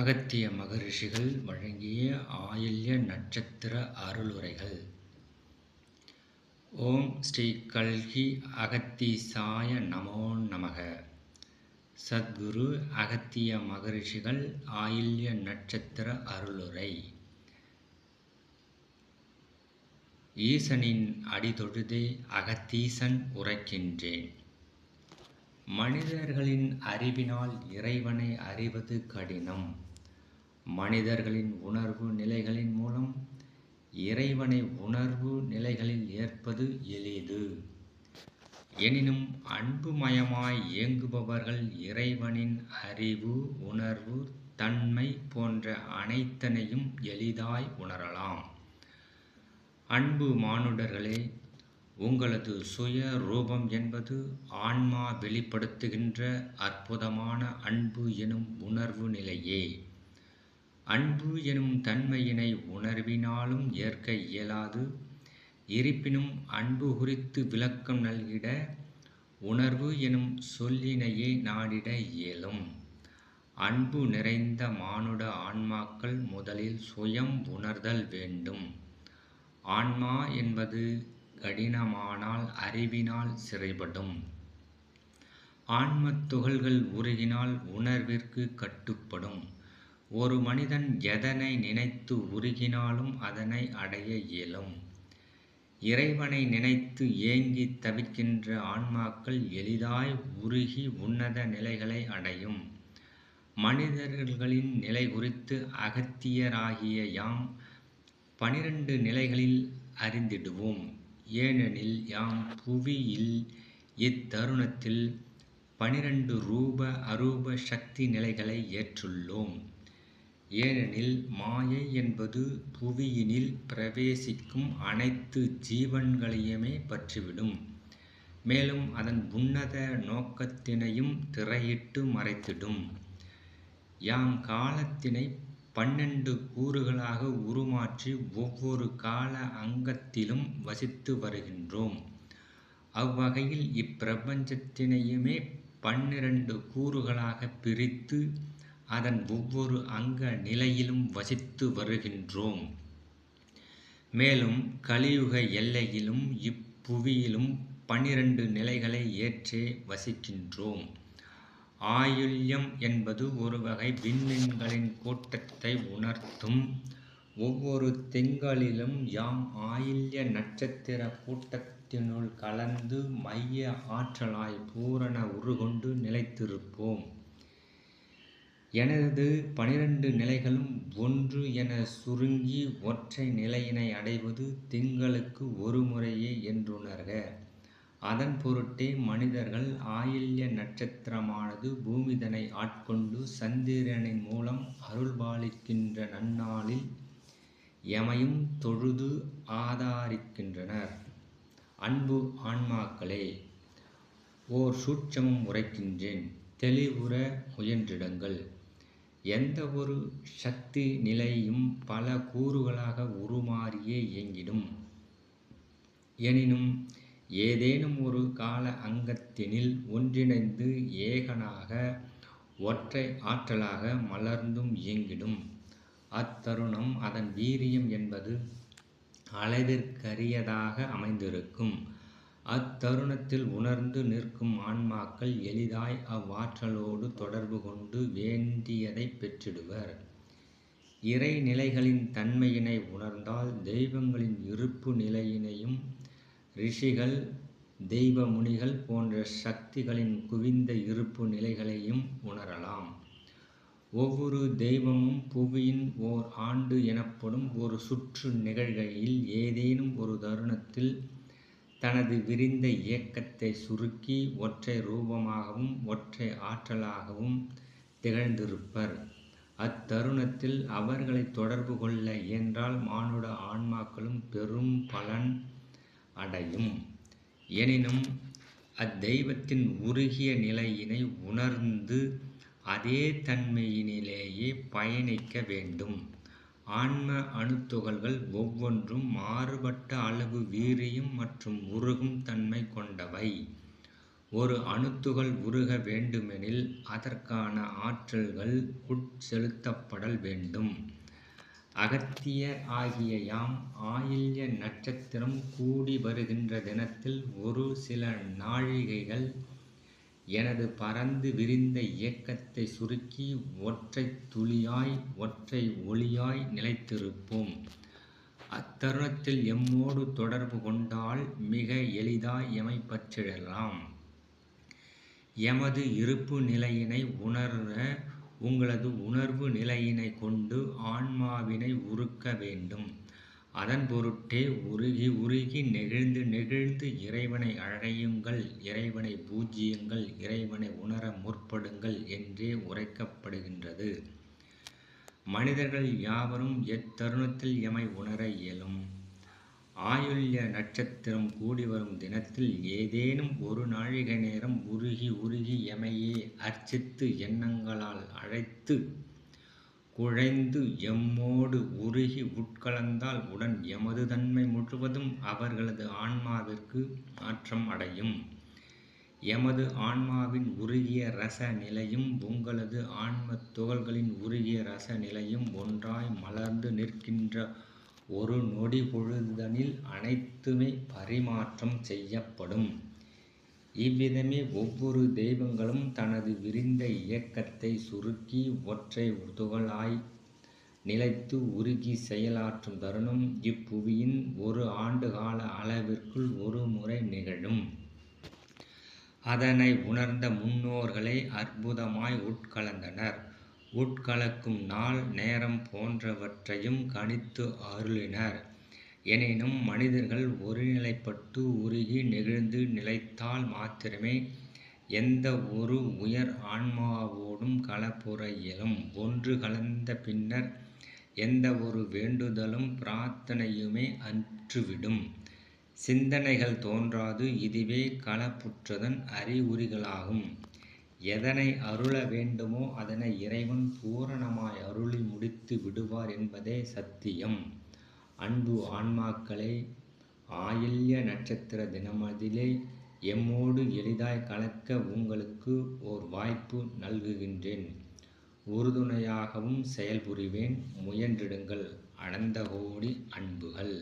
அகத்திய மகரிஷிகள் வழங்கிய ஆயில்ய நட்சத்திர அருளுரைகள். ஓம் ஸ்ரீ கல்கி அகத்தீசாய நமோ நமக. சத்குரு அகத்திய மகரிஷிகள் ஆயில்ய நட்சத்திர அருளுரை. ஈசனின் அடிதொழுதே அகத்தீசன் உரைக்கின்றேன். மனிதர்களின் அறிவினால் இறைவனை அறிவது கடினம். மனிதர்களின் உணர்வு நிலைகளின் மூலம் இறைவனை உணர்வு நிலைகளில் ஏற்பது எளிது. எனினும் அன்புமயமாய் இயங்குபவர்கள் இறைவனின் அறிவு உணர்வு தன்மை போன்ற அனைத்தனையும் எளிதாய் உணரலாம். அன்பு மானுடர்களே உங்களது சுய ரூபம் என்பது ஆன்மா வெளிப்படுத்துகின்ற அற்புதமான அன்பு எனும் உணர்வு நிலையே. அன்பு எனும் தன்மையினை உணர்வினாலும் ஏற்க இயலாது. இருப்பினும் அன்பு குறித்து விளக்கம் நல்கிட உணர்வு எனும் சொல்லினையே நாடிட இயலும். அன்பு நிறைந்த மானுட ஆன்மாக்கள் முதலில் சுயம் உணர்தல் வேண்டும். ஆன்மா என்பது கடினமானால் அறிவினால் சிறைபடும். ஆன்மத் துகள்கள் உருகினால் உணர்விற்கு கட்டுப்படும். ஒரு மனிதன் எதனை நினைத்து உருகினாலும் அதனை அடைய இயலும். இறைவனை நினைத்து ஏங்கி தவிக்கின்ற ஆன்மாக்கள் எளிதாய் உருகி உன்னத நிலைகளை அடையும். மனிதர்களின் நிலை குறித்து அகத்தியராகிய யாம் பனிரெண்டு நிலைகளில் அறிந்திடுவோம். ஏனெனில் யாம் புவியில் இத்தருணத்தில் பனிரெண்டு ரூப அரூப சக்தி நிலைகளை ஏற்றுள்ளோம். ஏனெனில் மாயை என்பது புவியினில் பிரவேசிக்கும் அனைத்து ஜீவன்களையுமே பற்றிவிடும். மேலும் அதன் உன்னத நோக்கத்தினையும் திரையிட்டு மறைத்திடும். யாம் காலத்தினை பன்னெண்டு கூறுகளாக உருமாற்றி ஒவ்வொரு கால அங்கத்திலும் வசித்து வருகின்றோம். அவ்வகையில் இப்பிரபஞ்சத்தினையுமே பன்னிரண்டு கூறுகளாக பிரித்து அதன் ஒவ்வொரு அங்க நிலையிலும் வசித்து வருகின்றோம். மேலும் கலியுக எல்லையிலும் இப்புவியிலும் பன்னிரண்டு நிலைகளை ஏற்றே வசிக்கின்றோம். ஆயுள்யம் என்பது ஒரு வகை விண்மீன்களின் கூட்டத்தை உணர்த்தும். ஒவ்வொரு திங்களிலும் யாம் ஆயில்ய நட்சத்திர கூட்டத்தினுள் கலந்து மைய ஆற்றலாய் பூரண உருகொண்டு நிலைத்திருப்போம். எனது பனிரெண்டு நிலைகளும் ஒன்று என சுருங்கி ஒற்றை நிலையினை அடைவது திங்களுக்கு ஒரு முறையே என்றுணர்க. அதன் பொருட்டே மனிதர்கள் ஆயில்ய நட்சத்திரமானது பூமிதனை ஆட்கொண்டு சந்திரனின் மூலம் அருள்பாலிக்கின்ற நன்னாளில் எமையும் தொழுது ஆதாரிக்கின்றனர். அன்பு ஆன்மாக்களே ஓர் சூட்சமும் உரைக்கின்றேன். தெளிவுற முயன்றிடுங்கள். எந்த ஒரு சக்தி நிலையும் பல கூறுகளாக உருமாறியே இயங்கிடும். எனினும் ஏதேனும் ஒரு கால அங்கத்தினில் ஒன்றிணைந்து ஏகனாக ஒற்றை ஆற்றலாக மலர்ந்தும் இயங்கிடும். அத்தருணம் அதன் வீரியம் என்பது அளவிற்கரியதாக அமைந்திருக்கும். அத்தருணத்தில் உணர்ந்து நிற்கும் ஆன்மாக்கள் எளிதாய் அவ்வாற்றலோடு தொடர்பு கொண்டு வேண்டியதை பெற்றிடுவர். இறைநிலைகளின் தன்மையினை உணர்ந்தால் தெய்வங்களின் இருப்பு நிலையினையும் ரிஷிகள் தெய்வ முனிகள் போன்ற சக்திகளின் குவிந்த இருப்பு நிலைகளையும் உணரலாம். ஒவ்வொரு தெய்வமும் புவியின் ஓர் ஆண்டு எனப்படும் ஒரு சுற்று நிகழ்கையில் ஏதேனும் ஒரு தருணத்தில் தனது விரிந்த இயக்கத்தை சுருக்கி ஒற்றை ரூபமாகவும் ஒற்றை ஆற்றலாகவும் திகழ்ந்திருப்பர். அத்தருணத்தில் அவர்களை தொடர்பு கொள்ள இயன்றால் மானுட ஆன்மாக்களும் பெரும் பலன் அடையும். எனினும் அத்தெய்வத்தின் உருகிய நிலையினை உணர்ந்து அதே தன்மையினிலேயே பயணிக்க வேண்டும். ஆன்ம அணுத்துகள்கள் ஒவ்வொன்றும் மாறுபட்ட அளவு வீரியம் மற்றும் உருகும் தன்மை கொண்டவை ஒரு அணுத்துகள் உருக வேண்டுமெனில் அதற்கான ஆற்றல்கள் உட்செலுத்தப்படல் வேண்டும். அகத்திய ஆகிய யாம் ஆயில்ய நட்சத்திரம் கூடி வருகின்ற தினத்தில் ஒரு சில நாழிகைகள் எனது பரந்து விரிந்த இயக்கத்தை சுருக்கி ஒற்றை துளியாய் ஒற்றை ஒளியாய் நிலைத்திருப்போம். அத்தருணத்தில் எம்மோடு தொடர்பு கொண்டால் மிக எளிதாய் எமை பற்றிடலாம். எமது இருப்பு நிலையினை உணர உங்களது உணர்வு நிலையினைக் கொண்டு ஆன்மாவினை உருக்க வேண்டும். அதன் பொருட்டே உருகி உருகி நெகிழ்ந்து நெகிழ்ந்து இறைவனை அழையுங்கள் இறைவனை பூஜ்ஜியங்கள் இறைவனை உணர முற்படுங்கள் என்றே உரைக்கப்படுகின்றது. மனிதர்கள் யாவரும் எத்தருணத்தில் எமை உணர இயலும்? ஆயுள்ய நட்சத்திரம் கூடிவரும் தினத்தில் ஏதேனும் ஒரு நாழிகை நேரம் உருகி உருகி எமையே அர்ச்சித்து எண்ணங்களால் அழைத்து குழைந்து எம்மோடு உருகி உட்கலந்தால் உடன் எமது தன்மை முழுவதும் அவர்களது ஆன்மாவிற்கு மாற்றம் அடையும். எமது ஆன்மாவின் உருகிய ரச நிலையும் உங்களது ஆன்மத் துகள்களின் உருகிய ரச நிலையும் ஒன்றாய் மலர்ந்து நிற்கின்ற ஒரு நொடி பொழுதனில் அனைத்துமே பரிமாற்றம் செய்யப்படும். இவ்விதமே ஒவ்வொரு தெய்வங்களும் தனது விரிந்த இயக்கத்தை சுருக்கி ஒற்றை துகளாய் நிலைத்து உருகி செயலாற்றும் தருணம் இப்புவியின் ஒரு ஆண்டு கால அளவிற்குள் ஒரு முறை நிகழும். அதனை உணர்ந்த முன்னோர்களை அற்புதமாய் உட்கலந்தனர். உட்கலக்கும் நாள் நேரம் போன்றவற்றையும் கணித்து அருளினர். எனினும் மனிதர்கள் ஒருநிலைப்பட்டு உருகி நெகிழ்ந்து நிலைத்தால் மாத்திரமே எந்த ஒரு உயர் ஆன்மாவோடும் கலப்புற இயலும். ஒன்று கலந்த பின்னர் எந்த ஒரு வேண்டுதலும் பிரார்த்தனையுமே அற்றுவிடும். சிந்தனைகள் தோன்றாது இதுவே கலப்புற்றதன் அறிகுறிகளாகும். எதனை அருள வேண்டுமோ அதனை இறைவன் பூரணமாய் அருளி முடித்து விடுவார் என்பதே சத்தியம். அன்பு ஆன்மாக்களை ஆயில்ய நட்சத்திர தினமதிலே எம்மோடு எளிதாய் கலக்க உங்களுக்கு ஓர் வாய்ப்பு நல்குகின்றேன். உறுதுணையாகவும் செயல்புரிவேன் முயன்றிடுங்கள். அனந்தகோடி அன்புகள்!